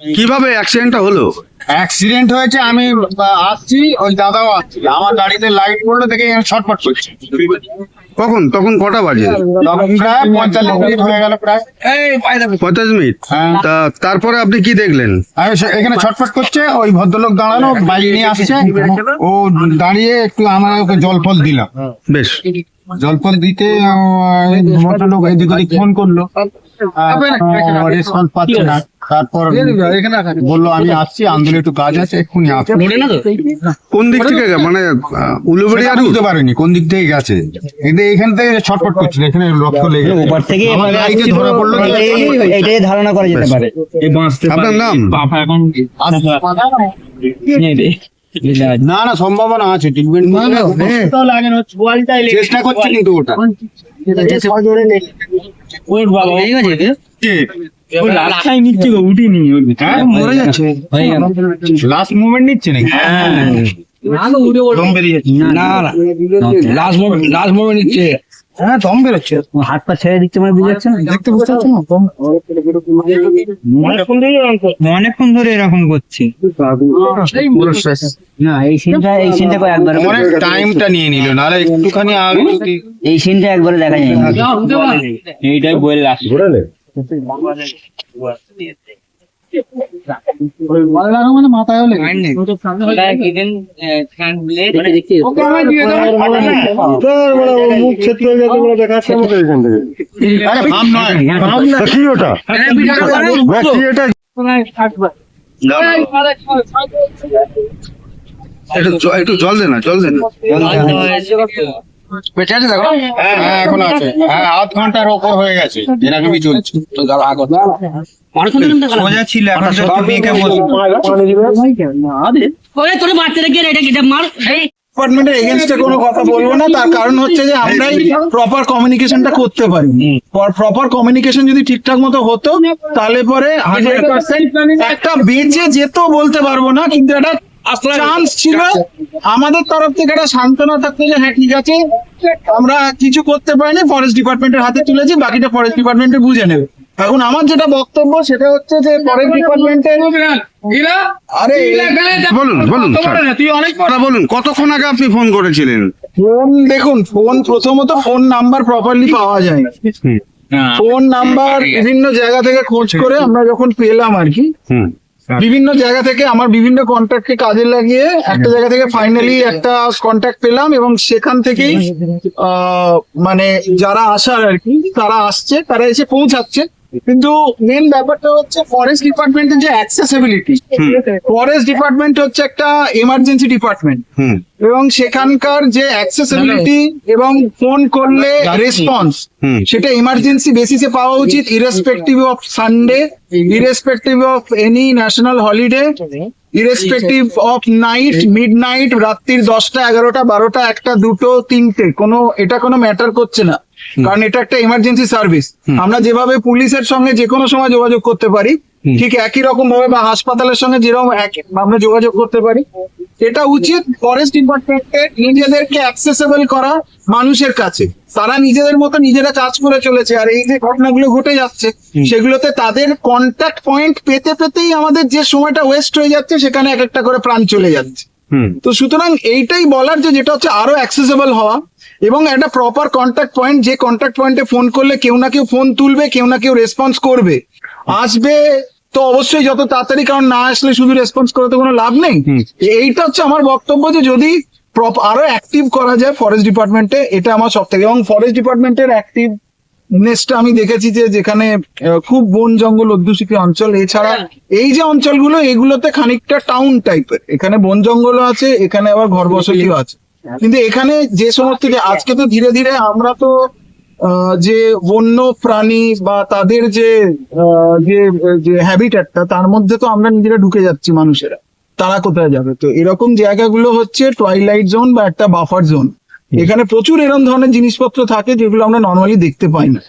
কীভাবে অ্যাক্সিডেন্টটা হলো? অ্যাক্সিডেন্ট হয়েছে আমি আসছি ওই দাদাও আসছি। আমার গাড়িতে লাইট পড়ল দেখে ছটফট করছি। কখন? তখন কটা বাজে? তখন প্রায় পঁয়তাল্লিশ মিনিট হয়ে গেল প্রায়। পঁয়তাল্লিশ মিনিট? হ্যাঁ। তা তারপরে আপনি কি দেখলেন? এখানে ছটফট করছে ওই ভদ্রলোক দাঁড়ানো বাইক নিয়ে আসছে। ও দাঁড়িয়ে একটু আমার ওকে জল ফল দিলাম বেশ। জল ফল দিতে ভদ্রলোক এদিক ওদিক ফোন করল। রেসপন্স পাচ্ছে না। তারপর বলল আমি আসছি আন্দোলন একটু কাজ আছে এক্ষুনি কোন দিক থেকে মানে সেটা route? বুঝতে পারিনি কোন দিক থেকে গেছে। কিন্তু এখান থেকে ছটফট করছিল এখানে রক্ত লেগে উপর থেকে ধরা পড়ল এটাই- ধারণা করা যেতে পারে। আপনার নাম? না না সম্ভাবনা আছে ট্রিটমেন্ট চেষ্টা করছি কিন্তু ওটা। হ্যাঁ? মরে যাচ্ছে। লাস্ট মুভমেন্ট নিচ্ছে নাকি? না না লাস্ট মোমেন্ট লাস্ট মোমেন্ট নিচ্ছে। হ্যাঁ দম বেরোচ্ছে। হাত পা ছেড়ে দিচ্ছে মানে বুঝে যাচ্ছে না? দেখতে বুঝতে পারছ না? অনেকক্ষণ ধরে এরকম করছি। না এই সিনটা এই সিনটা একবার? অনেক টাইমটা নিয়ে নিল নাহলে একটুখানি আগে এই সিনটা একবারে দেখা যায় এইটাই লাস্ট আরে একটু জল দে না। জল দে না। হ্যাঁ হ্যাঁ এখন আছে। হ্যাঁ আধ ঘণ্টার ওপর হয়ে গেছে। এরকমই চলছে। সোজা ছিল এখন তো একটু বেঁকে তোর বাচ্চাটা গিয়ে এটা গিয়ে মার? ডিপার্টমেন্টের এগেনস্টে কোনো কথা বলব না তার কারণ হচ্ছে যে আমরাই প্রপার কমিউনিকেশনটা করতে পারি। প্রপার কমিউনিকেশন যদি ঠিকঠাক মতো হতো তাহলে পরে হান্ড্রেড পার্সেন্ট একটা বেঁচে যেত বলতে পারব না কিন্তু একটা চান্স ছিল। আমাদের তরফ থেকে একটা সান্ত্বনা থাকতো যে হ্যাঁ ঠিক আছে আমরা কিছু করতে পারিনি ফরেস্ট ডিপার্টমেন্টের হাতে তুলেছি বাকিটা ফরেস্ট ডিপার্টমেন্টে বুঝে নেবে। এখন আমার যেটা বক্তব্য সেটা হচ্ছে যে ফরেস্ট ডিপার্টমেন্টের আরে বলুন বলুন স্যার। কথা বলুন কতক্ষণ আগে আপনি ফোন করেছিলেন? ফোন দেখুন ফোন প্রথমত ফোন নাম্বার প্রপারলি পাওয়া যায় ফোন নাম্বার বিভিন্ন জায়গা থেকে খোঁজ করে আমরা যখন পেলাম আর কি হুম। বিভিন্ন জায়গা থেকে আমার বিভিন্ন কন্ট্যাক্টকে কাজে লাগিয়ে একটা জায়গা থেকে ফাইনালি একটা কন্ট্যাক্ট পেলাম এবং সেখান থেকেই আহ, মানে যারা আসার আর কি তারা আসছে তারা এসে পৌঁছাচ্ছে। কিন্তু মেন ব্যাপারটা হচ্ছে ফরেস্ট ডিপার্টমেন্টের যে অ্যাক্সেসিবিলিটি ফরেস্ট ডিপার্টমেন্ট হচ্ছে একটা এমার্জেন্সি ডিপার্টমেন্ট হুম। এবং সেখানকার যে অ্যাক্সেসিবিলিটি এবং ফোন করলে রেসপন্স হুম। সেটা ইমার্জেন্সি বেসিসে পাওয়া উচিত irrespective of Sunday irrespective of any national holiday irrespective of night midnight রাত্রির দশটা এগারোটা বারোটা একটা দুটো তিনটে কোনো এটা কোনো ম্যাটার করছে না। কারণ এটা একটা ইমার্জেন্সি সার্ভিস আমরা যেভাবে পুলিশের সঙ্গে যে কোনো সময় যোগাযোগ করতে পারি ঠিক একই রকম ভাবে বা হাসপাতালের সঙ্গে যেরকম আমরা যোগাযোগ করতে পারি এটা উচিত ফরেস্ট ডিপার্টমেন্টের নিজেদেরকে অ্যাক্সেসেবল করা মানুষের কাছে। তারা নিজেদের মতো নিজেরা কাজ করে চলেছে আর এই যে ঘটনাগুলো ঘটে যাচ্ছে সেগুলোতে তাদের কন্ট্যাক্ট পয়েন্ট পেতে পেতেই আমাদের যে সময়টা ওয়েস্ট হয়ে যাচ্ছে সেখানে এক একটা করে প্রাণ চলে যাচ্ছে। তো সুতরাং এইটাই বলার যে যেটা হচ্ছে আরও অ্যাক্সেসেবল হওয়া এবং একটা প্রপার কন্ট্যাক্ট পয়েন্ট যে কন্ট্যাক্ট পয়েন্টে ফোন করলে কেউ না কেউ ফোন তুলবে কেউ না কেউ রেসপন্স করবে। আসবে তো অবশ্যই যত তাড়াতাড়ি কারণ না আসলে শুধু রেসপন্স করে তো কোনো লাভ নেই। এইটা হচ্ছে আমার বক্তব্য যে যদি আরও অ্যাক্টিভ করা যায় ফরেস্ট ডিপার্টমেন্টে এটা আমার সব থেকে এবং ফরেস্ট ডিপার্টমেন্টের অ্যাক্টিভ নেক্সট আমি দেখেছি যে যেখানে আহ, খুব বন জঙ্গল অধ্যুষিত অঞ্চল। এছাড়া এই যে অঞ্চলগুলো এগুলোতে খানিকটা টাউন টাইপের এখানে বন জঙ্গলও আছে এখানে আবার ঘর বসতিও আছে। কিন্তু এখানে যে সমস্ত আজকে তো ধীরে ধীরে আমরা তো যে বন্য প্রাণী বা তাদের যে যে যে হ্যাবিটেটটা তার মধ্যে তো আমরা নিজেরা ঢুকে যাচ্ছি মানুষেরা। তারা কোথায় যাবে? তো এরকম জায়গাগুলো হচ্ছে টয়লাইট জোন বা একটা বাফার জোন এখানে প্রচুর এরকম ধরনের জিনিসপত্র থাকে যেগুলো আমরা নর্মালি দেখতে পাই না।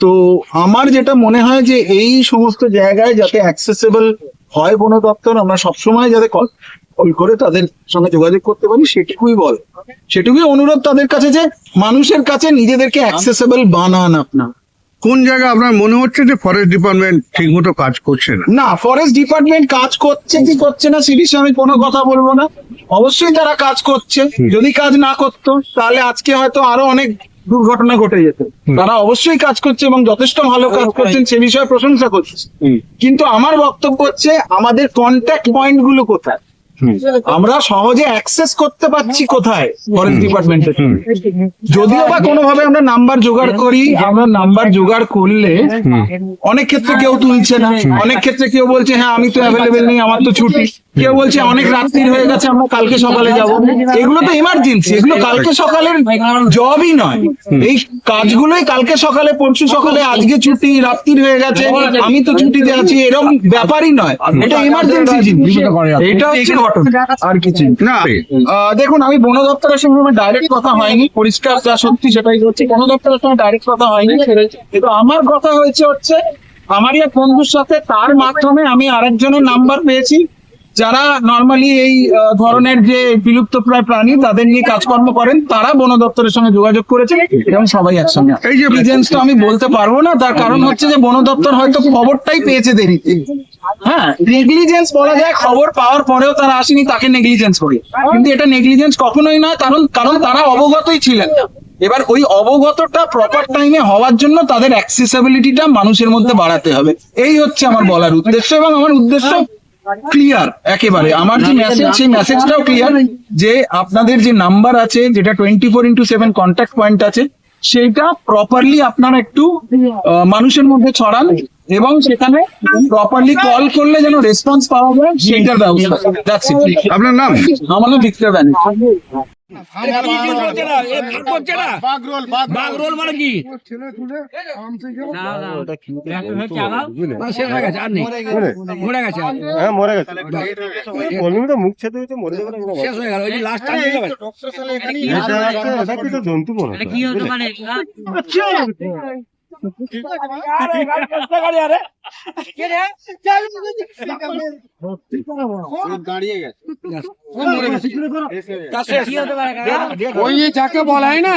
তো আমার যেটা মনে হয় যে এই সমস্ত জায়গায় যাতে অ্যাক্সেসেবল হয় বন দপ্তর আমরা সবসময় যাতে কল করে তাদের সঙ্গে যোগাযোগ করতে পারি সেটুকুই বল। সেটুকুই অনুরোধ তাদের কাছে যে মানুষের কাছে নিজেদেরকে অ্যাক্সেসেবল বানান আপনার। কোন জায়গায় আপনার মনে হচ্ছে যে ফরেস্ট ডিপার্টমেন্ট ঠিক মতো কাজ করছে না? না ফরেস্ট ডিপার্টমেন্ট কাজ করছে কি করছে না সে বিষয়ে আমি কোনো কথা বলব না। অবশ্যই তারা কাজ করছে। যদি কাজ না করতো তাহলে আজকে হয়তো আরও অনেক দুর্ঘটনা ঘটে যেত। তারা অবশ্যই কাজ করছে এবং যথেষ্ট ভালো কাজ করছেন সে বিষয়ে প্রশংসা করছে। কিন্তু আমার বক্তব্য হচ্ছে আমাদের কন্ট্যাক্ট পয়েন্টগুলো কোথায়? আমরা সহজে অ্যাক্সেস করতে পারছি কোথায়? ফরেস্ট ডিপার্টমেন্টে যদিও বা কোনোভাবে আমরা নাম্বার জোগাড় করি আমরা নাম্বার জোগাড় করলে অনেক ক্ষেত্রে কেউ তুলছে না। অনেক ক্ষেত্রে কেউ বলছে হ্যাঁ আমি তো অ্যাভেলেবেল নেই আমার তো ছুটি। কেউ বলছে অনেক রাত্রির হয়ে গেছে আমরা কালকে সকালে যাব। এগুলো তো ইমার্জেন্সি এগুলো কালকে সকালের জবই নয়। এই কাজগুলোই কালকে সকালে পরশু সকালে আজকে ছুটি রাত্রির হয়ে গেছে আমি তো ছুটিতে আছি এরকম ব্যাপারই নয়। এটা ইমার্জেন্সি জিনিস। এটা হচ্ছে ঘটনা। আর কিছু না। দেখুন আমি বন দপ্তরের সঙ্গে আমার ডাইরেক্ট কথা হয়নি। পরিষ্কার যা সত্যি সেটাই হচ্ছে। বন দপ্তরের সঙ্গে ডাইরেক্ট কথা হয়নি। কিন্তু আমার কথা হয়েছে হচ্ছে আমারই এক বন্ধুর সাথে তার মাধ্যমে আমি আরেকজনের নাম্বার পেয়েছি। যারা নর্মালি এই ধরনের যে বিলুপ্ত প্রায় প্রাণী তাদের নিয়ে কাজকর্ম করেন তারা বন দপ্তরের সঙ্গে যোগাযোগ করেছেন এবং সবাই একসঙ্গে এই যে- আমি বলতে পারব না তার কারণ হচ্ছে যে বন দপ্তর হয়তো খবরটাই পেয়েছে দেরিতে। হ্যাঁ নেগলিজেন্স বলা যায় খবর পাওয়ার পরেও তারা আসেনি তাকে নেগলিজেন্স করি কিন্তু এটা নেগলিজেন্স কখনোই নয় কারণ কারণ তারা অবগতই ছিলেন। এবার ওই অবগতটা প্রপার টাইমে হওয়ার জন্য তাদের অ্যাক্সেসিবিলিটিটা মানুষের মধ্যে বাড়াতে হবে। এই হচ্ছে আমার বলার উদ্দেশ্য এবং আমার উদ্দেশ্য ক্লিয়ার একেবারে। আমার যে মেসেজ সেই মেসেজটাও ক্লিয়ার যে আপনাদের যে নাম্বার আছে যেটা twenty four into seven contact point আছে সেটা প্রপারলি আপনারা একটু মানুষের মধ্যে ছড়ান এবং সেখানে প্রপারলি কল করলে যেন রেসপন্স পাওয়া যায় সেইটার ব্যবস্থা. আপনার নাম? আমার নাম ভিক্টর ব্যানার্জি। মানে কি? শেষ গেছে আর নেই। মরে গেছে। হ্যাঁ মরে গেছে। তো মুখ ছেদে হয়েছে মরে শেষ হয়ে গেল লাস্ট কি তো জন্তু মনে কি হতো পারে ওই যাকে বলা হয় না